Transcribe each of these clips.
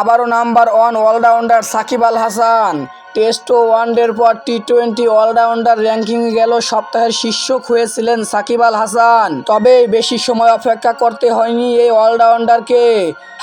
আবারও number one allrounder Shakib Al Hasan. Test ও ওয়ানডের পর টি টোয়েন্টি অলরাউন্ডার র্যাঙ্কিংয়ে গেল সপ্তাহের শীর্ষক হয়েছিলেন সাকিব আল হাসান। তবে বেশি সময় অপেক্ষা করতে হয়নি এই অলরাউন্ডারকে।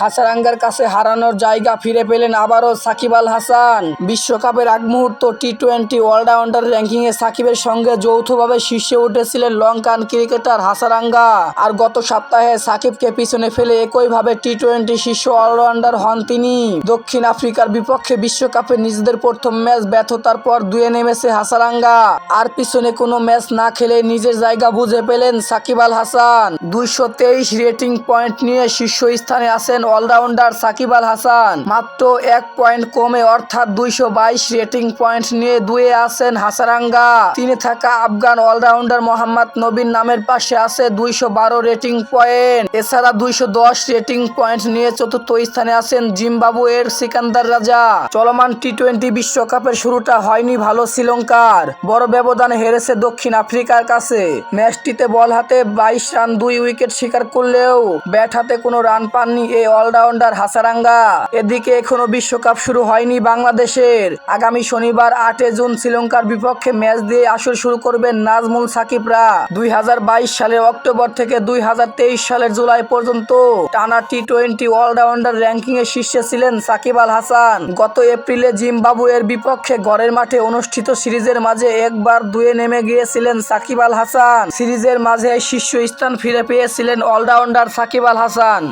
হাসারাঙ্গার কাছে হারানোর জায়গা ফিরে পেলেন আবারও সাকিব আল হাসান। বিশ্বকাপের আগ মুহূর্ত টি টোয়েন্টি অলরাউন্ডার র্যাঙ্কিংয়ে সাকিবের সঙ্গে যৌথভাবে শীর্ষে উঠেছিলেন লঙ্কান ক্রিকেটার হাসারাঙ্গা। আর গত সপ্তাহে সাকিবকে পিছনে ফেলে একইভাবে টি টোয়েন্টি শীর্ষ অলরাউন্ডার হন তিনি। দক্ষিণ আফ্রিকার বিপক্ষে বিশ্বকাপে নিজেদের প্রথম ম্যাচ ব্যর্থতার পর দুয়ে নেমেছে হাসারাঙ্গা। আর পিছনে কোনো ম্যাচ না খেলে নিজের জায়গা বুঝে পেলেন সাকিব আল হাসান। দুইশো তেইশ রেটিং পয়েন্ট নিয়ে শীর্ষ স্থানে আছেন অলরাউন্ডার সাকিব আল হাসান। মাত্র এক পয়েন্ট কমে অর্থাৎ দুইশো বাইশ রেটিং পয়েন্ট নিয়ে দুয়ে আছেন হাসারাঙ্গা। তিনি থাকা আফগান অলরাউন্ডার মোহাম্মদ নবীন নামের পাশে আছে দুইশো বারো রেটিং পয়েন্ট। এছাড়া দুইশো দশ রেটিং পয়েন্ট নিয়ে চতুর্থ স্থানে আছেন জিম্বাবু এর সিকান্দার রাজা। চলমান টি টোয়েন্টি বিশ্বকাপের শুরুটা হয়নি ভালো শ্রীলঙ্কার। বড় ব্যবধানে হেরেছে দক্ষিণ আফ্রিকার কাছে। ম্যাচটিতে বল হাতে বাইশ রান দুই উইকেট শিকার করলেও ব্যাট হাতে কোনো রান পাননি এই অলরাউন্ডার হাসারাঙ্গা। এদিকে এখনও বিশ্বকাপ শুরু হয়নি বাংলাদেশের। আগামী শনিবার আটে জুন শ্রীলঙ্কার বিপক্ষে ম্যাচ দিয়ে আসর শুরু করবেন নাজমুল সাকিবরা। দু হাজার বাইশ সালের অক্টোবর থেকে দুই হাজার তেইশ সালের জুলাই পর্যন্ত টানা টি টোয়েন্টি অলরাউন্ডার র্যাঙ্কিং এ শীর্ষে ছিলেন সাকিব আল হাসান। গত এপ্রিলে জিম্বাবু এর বিপক্ষে ঘরের মাঠে অনুষ্ঠিত সিরিজের মাঝে একবার দুয়ে নেমে গিয়েছিলেন সাকিব আল হাসান। সিরিজের মাঝে শীর্ষ স্থান ফিরে পেয়েছিলেন অলরাউন্ডার সাকিব আল হাসান।